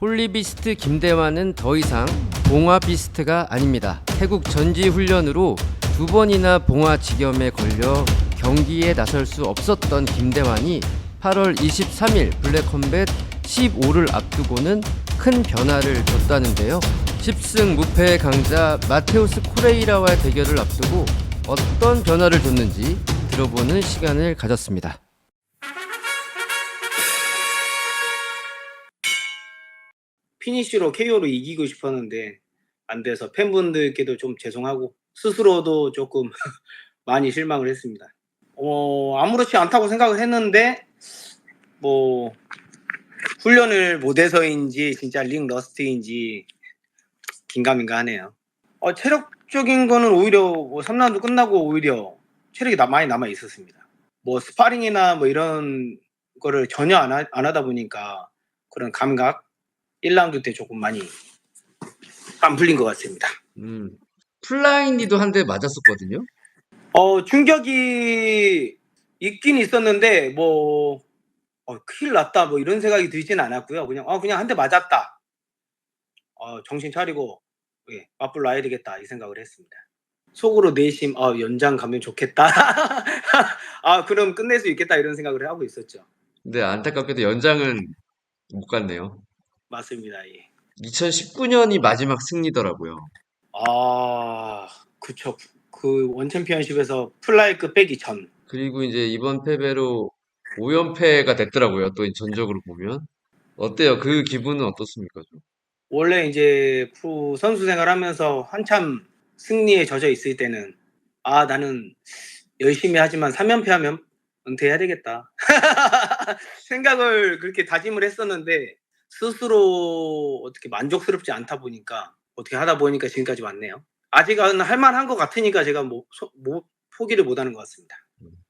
폴리비스트 김대환은 더 이상 봉화비스트가 아닙니다. 태국 전지 훈련으로 두 번이나 봉화 직염에 걸려 경기에 나설 수 없었던 김대환이 8월 23일 블랙컴뱃 15를 앞두고는 큰 변화를 줬다는데요. 10승 무패의 강자 마테우스 코레이라와의 대결을 앞두고 어떤 변화를 줬는지 들어보는 시간을 가졌습니다. 피니쉬로 KO로 이기고 싶었는데 안 돼서 팬분들께도 좀 죄송하고 스스로도 조금 많이 실망을 했습니다. 어, 아무렇지 않다고 생각을 했는데 뭐 훈련을 못해서인지 진짜 링 러스트인지 긴가민가 하네요. 어, 체력적인 거는 오히려 뭐 3라운드 끝나고 오히려 체력이 나- 많이 남아 있었습니다. 뭐 스파링이나 뭐 이런 거를 전혀 안, 하, 안 하다 보니까 그런 감각 1라운드 때 조금 많이 안 풀린 것 같습니다. 음, 플라이니도 한 대 맞았었거든요. 어, 충격이 있긴 있었는데, 뭐, 어, 큰일 났다, 뭐 이런 생각이 들지는 않았고요. 그냥, 어, 그냥 한 대 맞았다. 어, 정신 차리고, 예, 맞불 놔야 되겠다, 이 생각을 했습니다. 속으로 내심, 어, 연장 가면 좋겠다. 아, 그럼 끝낼 수 있겠다, 이런 생각을 하고 있었죠. 근데 안타깝게도 연장은 못 갔네요. 맞습니다, 예. 2019년이 마지막 승리더라고요. 아, 그쵸. 그 원챔피언십에서 플라이급 빼기 전. 그리고 이제 이번 패배로 5연패가 됐더라고요. 또 전적으로 보면. 어때요? 그 기분은 어떻습니까? 좀? 원래 이제 프로 선수 생활하면서 한참 승리에 젖어 있을 때는 아 나는 열심히 하지만 3연패하면 은퇴해야 되겠다 생각을 그렇게 다짐을 했었는데 스스로 어떻게 만족스럽지 않다 보니까 어떻게 하다 보니까 지금까지 왔네요. 아직은 할만한 것 같으니까 제가 뭐, 소- 뭐 포기를 못하는 것 같습니다.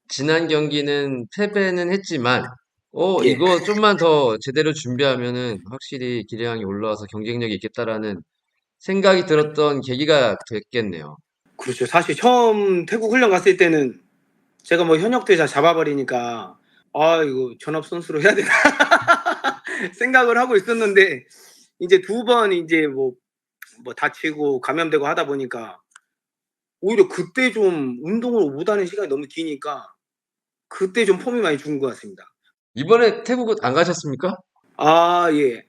지난 경기는 패배는 했지만, 어, 예. 이거 좀만 더 제대로 준비하면은 확실히 기량이 올라와서 경쟁력이 있겠다라는 생각이 들었던 계기가 됐겠네요. 그렇죠. 사실 처음 태국 훈련 갔을 때는 제가 뭐 현역 대자 잡아버리니까 아 이거 전업 선수로 해야 되나 생각을 하고 있었는데 이제 두 번 이제 뭐, 뭐 다치고 감염되고 하다 보니까 오히려 그때 좀 운동을 못하는 시간이 너무 기니까 그때 좀 폼이 많이 죽은 것 같습니다. 이번에 태국은 안 가셨습니까? 아 예.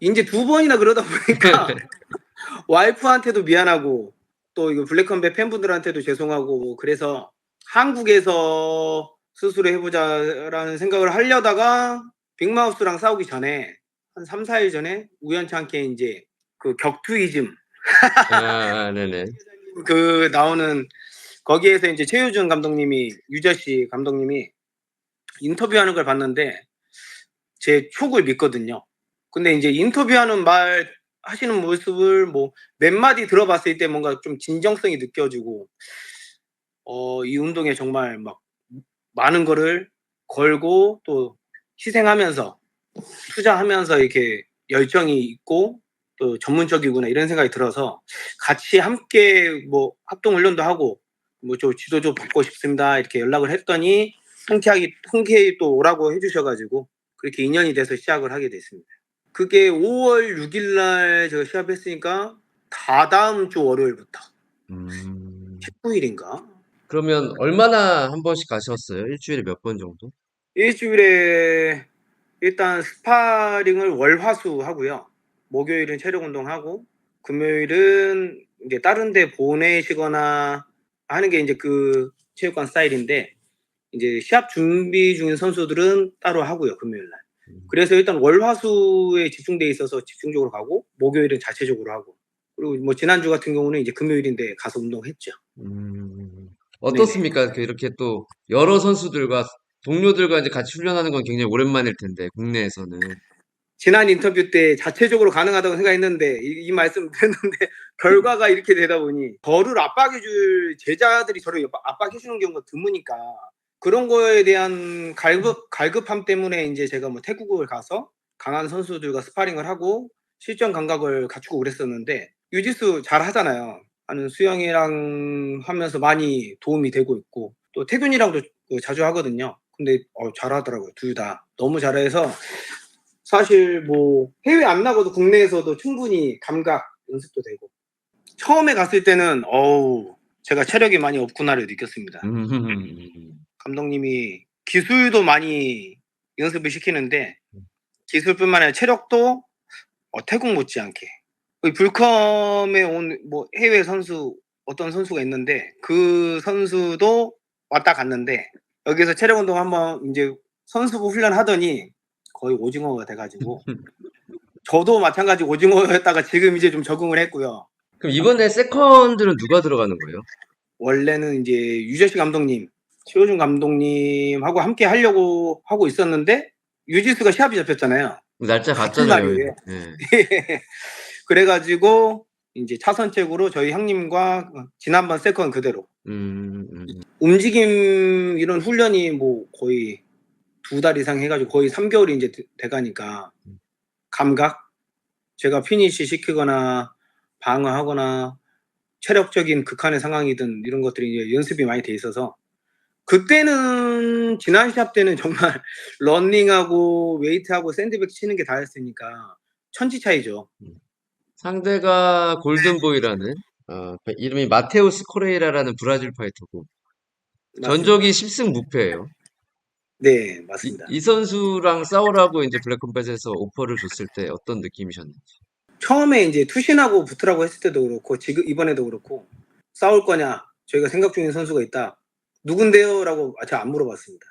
이제 두 번이나 그러다 보니까 와이프한테도 미안하고 또 이거 블랙컴백 팬분들한테도 죄송하고 뭐 그래서 한국에서 스스로 해보자라는 생각을 하려다가 빅마우스랑 싸우기 전에 한 3, 4일 전에 우연찮게 이제 그 격투이즘 아, 네네. 그 나오는 거기에서 이제 최유준 감독님이 유저씨 감독님이 인터뷰하는 걸 봤는데 제 촉을 믿거든요. 근데 이제 인터뷰하는 말 하시는 모습을 뭐 몇 마디 들어봤을 때 뭔가 좀 진정성이 느껴지고 어, 이 운동에 정말 막 많은 거를 걸고 또 희생하면서 투자하면서 이렇게 열정이 있고 또 전문적이구나 이런 생각이 들어서 같이 함께 뭐 합동 훈련도 하고 뭐 저 지도 좀 받고 싶습니다 이렇게 연락을 했더니 흔쾌하게 흔쾌히 또 오라고 해주셔가지고 그렇게 인연이 돼서 시작을 하게 됐습니다. 그게 5월 6일 날 제가 시합했으니까 다다음 주 월요일부터 음, 19일인가 그러면 얼마나 한 번씩 가셨어요? 일주일에 몇 번 정도? 일주일에 일단 스파링을 월화수 하고요. 목요일은 체력 운동하고 금요일은 이제 다른 데 보내시거나 하는 게 이제 그 체육관 스타일인데 이제 시합 준비 중인 선수들은 따로 하고요. 금요일 날. 음. 그래서 일단 월화수에 집중돼 있어서 집중적으로 가고 목요일은 자체적으로 하고 그리고 뭐 지난주 같은 경우는 이제 금요일인데 가서 운동했죠. 음, 어떻습니까? 그 이렇게 또 여러 선수들과 동료들과 이제 같이 훈련하는 건 굉장히 오랜만일 텐데, 국내에서는. 지난 인터뷰 때 자체적으로 가능하다고 생각했는데 이, 이 말씀 드렸는데 결과가 이렇게 되다 보니 저를 압박해줄 제자들이 저를 압박- 압박해주는 경우가 드무니까 그런 거에 대한 갈급 갈급함 때문에 이제 제가 뭐 태국을 가서 강한 선수들과 스파링을 하고 실전 감각을 갖추고 그랬었는데 유지수 잘 하잖아요. 하는 수영이랑 하면서 많이 도움이 되고 있고 또 태균이랑도 그 자주 하거든요. 근데 어, 잘하더라고요. 둘 다 너무 잘해서 사실 뭐 해외 안 나가도 국내에서도 충분히 감각 연습도 되고 처음에 갔을 때는 어우 제가 체력이 많이 없구나를 느꼈습니다. 음. 감독님이 기술도 많이 연습을 시키는데 기술뿐만 아니라 체력도 어, 태국 못지않게 이 불컴에 온 뭐 해외 선수 어떤 선수가 있는데 그 선수도 왔다 갔는데 여기서 체력 운동 한번 이제 선수부 훈련하더니 거의 오징어가 돼가지고 저도 마찬가지 오징어였다가 지금 이제 좀 적응을 했고요. 그럼 이번에 세컨드는 누가 들어가는 거예요? 원래는 이제 유재시 감독님, 최호준 감독님하고 함께 하려고 하고 있었는데 유지수가 시합이 잡혔잖아요. 날짜 갔잖아요. 날이에요. 예. 그래가지고 이제 차선책으로 저희 형님과 지난번 세컨 그대로 음, 음. 움직임 이런 훈련이 뭐 거의 두 달 이상 해가지고 거의 3개월이 이제 돼- 돼가니까 감각 제가 피니시 시키거나 방어하거나 체력적인 극한의 상황이든 이런 것들이 이제 연습이 많이 돼 있어서 그때는 지난 시합 때는 정말 런닝하고 웨이트하고 샌드백 치는 게 다였으니까 천지 차이죠. 상대가 골든보이라는 어, 이름이 마테우스 코레이라라는 브라질 파이터고 전적이 10승 무패예요. 네 이, 맞습니다. 이 선수랑 싸우라고 이제 블랙컴뱃에서 오퍼를 줬을 때 어떤 느낌이셨는지. 처음에 이제 투신하고 붙으라고 했을 때도 그렇고 지금 이번에도 그렇고 싸울 거냐 저희가 생각 중인 선수가 있다 누군데요라고 제가 안 물어봤습니다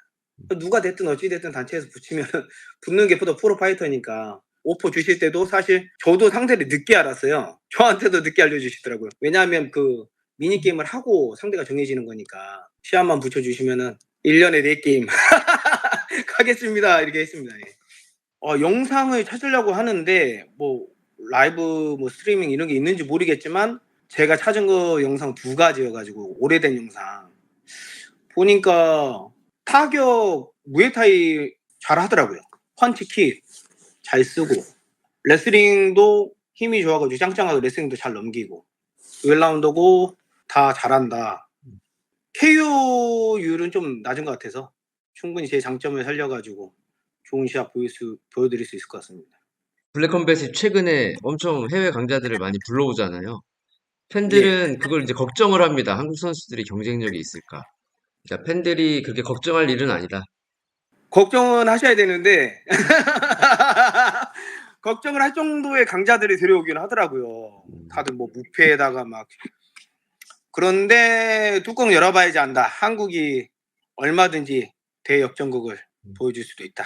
누가 됐든 어찌 됐든 단체에서 붙이면 붙는 게더 프로 파이터니까 오퍼 주실 때도 사실 저도 상대를 늦게 알았어요. 저한테도 늦게 알려주시더라고요. 왜냐하면 그 미니게임을 하고 상대가 정해지는 거니까 시합만 붙여주시면은 1년에 4게임 가겠습니다. 이렇게 했습니다. 예. 어, 영상을 찾으려고 하는데 뭐 라이브 뭐 스트리밍 이런 게 있는지 모르겠지만 제가 찾은 거 영상 두 가지여가지고 오래된 영상. 보니까 타격 무에타이 잘 하더라고요. 펀치 킥 잘 쓰고 레슬링도 힘이 좋아가지고 짱짱하고 레슬링도 잘 넘기고 1라운드고 다 잘한다 KO율은 좀 낮은 것 같아서 충분히 제 장점을 살려가지고 좋은 시합 보일 수, 보여드릴 수 있을 것 같습니다 블랙컴뱃이 최근에 엄청 해외 강자들을 많이 불러오잖아요. 팬들은 그걸 이제 걱정을 합니다. 한국 선수들이 경쟁력이 있을까? 그러니까 팬들이 그렇게 걱정할 일은 아니다. 걱정은 하셔야 되는데 걱정을 할 정도의 강자들이 들어오긴 하더라고요. 다들 뭐 무패에다가 막 그런데 뚜껑 열어봐야지 안다. 한국이 얼마든지 대역전국을 보여줄 수도 있다.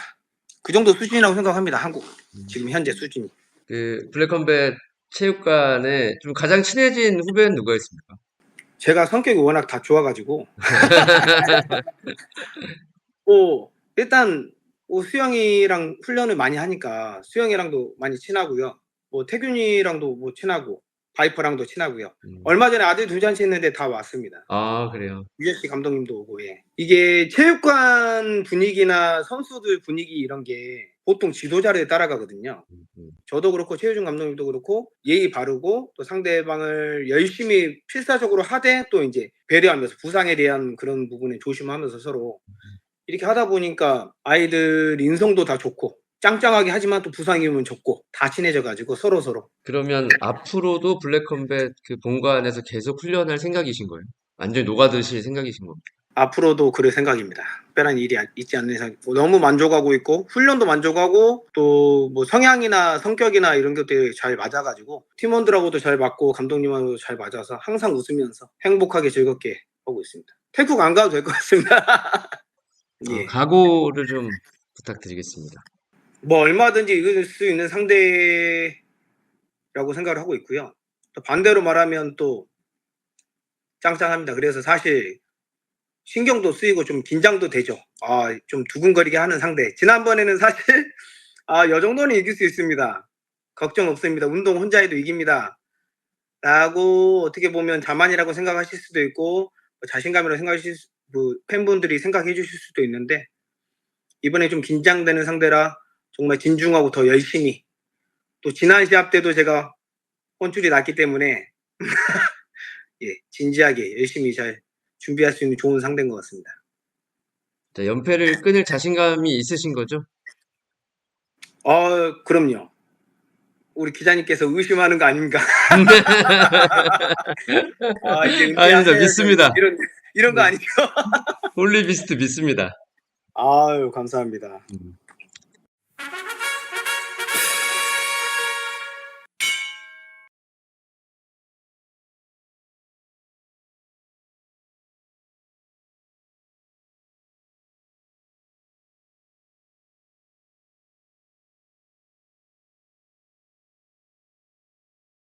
그 정도 수준이라고 생각합니다. 한국 지금 현재 수준이. 그 블랙컴뱃 체육관에 좀 가장 친해진 후배는 누가 있습니까? 제가 성격이 워낙 다 좋아가지고 뭐 일단 뭐 수영이랑 훈련을 많이 하니까 수영이랑도 많이 친하고요. 뭐 태균이랑도 뭐 친하고 바이퍼랑도 친하고요. 음. 얼마 전에 아들 두 잔치 했는데 다 왔습니다. 아, 그래요. 유재씨 감독님도 오고 예. 이게 체육관 분위기나 선수들 분위기 이런 게 보통 지도자를 따라가거든요. 음, 음. 저도 그렇고 최효준 감독님도 그렇고 예의 바르고 또 상대방을 열심히 필사적으로 하되 또 이제 배려하면서 부상에 대한 그런 부분에 조심하면서 서로 이렇게 하다 보니까 아이들 인성도 다 좋고 짱짱하게 하지만 또 부상이 오면 적고 다 친해져 가지고 서로 서로 그러면 앞으로도 블랙컴뱃 그 본관에서 계속 훈련할 생각이신 거예요? 완전히 녹아드실 생각이신 겁니까? 앞으로도 그럴 생각입니다. 특별한 일이 아- 있지 않는 이상 뭐 너무 만족하고 있고 훈련도 만족하고 또 뭐 성향이나 성격이나 이런 것들이 잘 맞아가지고 팀원들하고도 잘 맞고 감독님하고도 잘 맞아서 항상 웃으면서 행복하게 즐겁게 하고 있습니다. 태국 안 가도 될 것 같습니다. 예. 어, 각오를 좀 부탁드리겠습니다. 뭐 얼마든지 이길 수 있는 상대라고 생각을 하고 있고요. 또 반대로 말하면 또 짱짱합니다. 그래서 사실 신경도 쓰이고 좀 긴장도 되죠. 아, 좀 두근거리게 하는 상대. 지난번에는 사실 아, 요 정도는 이길 수 있습니다. 걱정 없습니다. 운동 혼자 해도 이깁니다. 라고 어떻게 보면 자만이라고 생각하실 수도 있고 뭐 자신감이라고 생각하실 수, 뭐 팬분들이 생각해 주실 수도 있는데 이번에 좀 긴장되는 상대라 정말 진중하고 더 열심히 또 지난 시합 때도 제가 혼줄이 났기 때문에 예, 진지하게 열심히 잘 준비할 수 있는 좋은 상대인 것 같습니다. 자, 연패를 끊을 자신감이 있으신 거죠? 어, 그럼요. 우리 기자님께서 의심하는 거 아닌가? 아, 이제 아닙니다. 믿습니다. 이런 이런 거 네. 아니죠? 홀리비스트 믿습니다. 아유, 감사합니다. 음.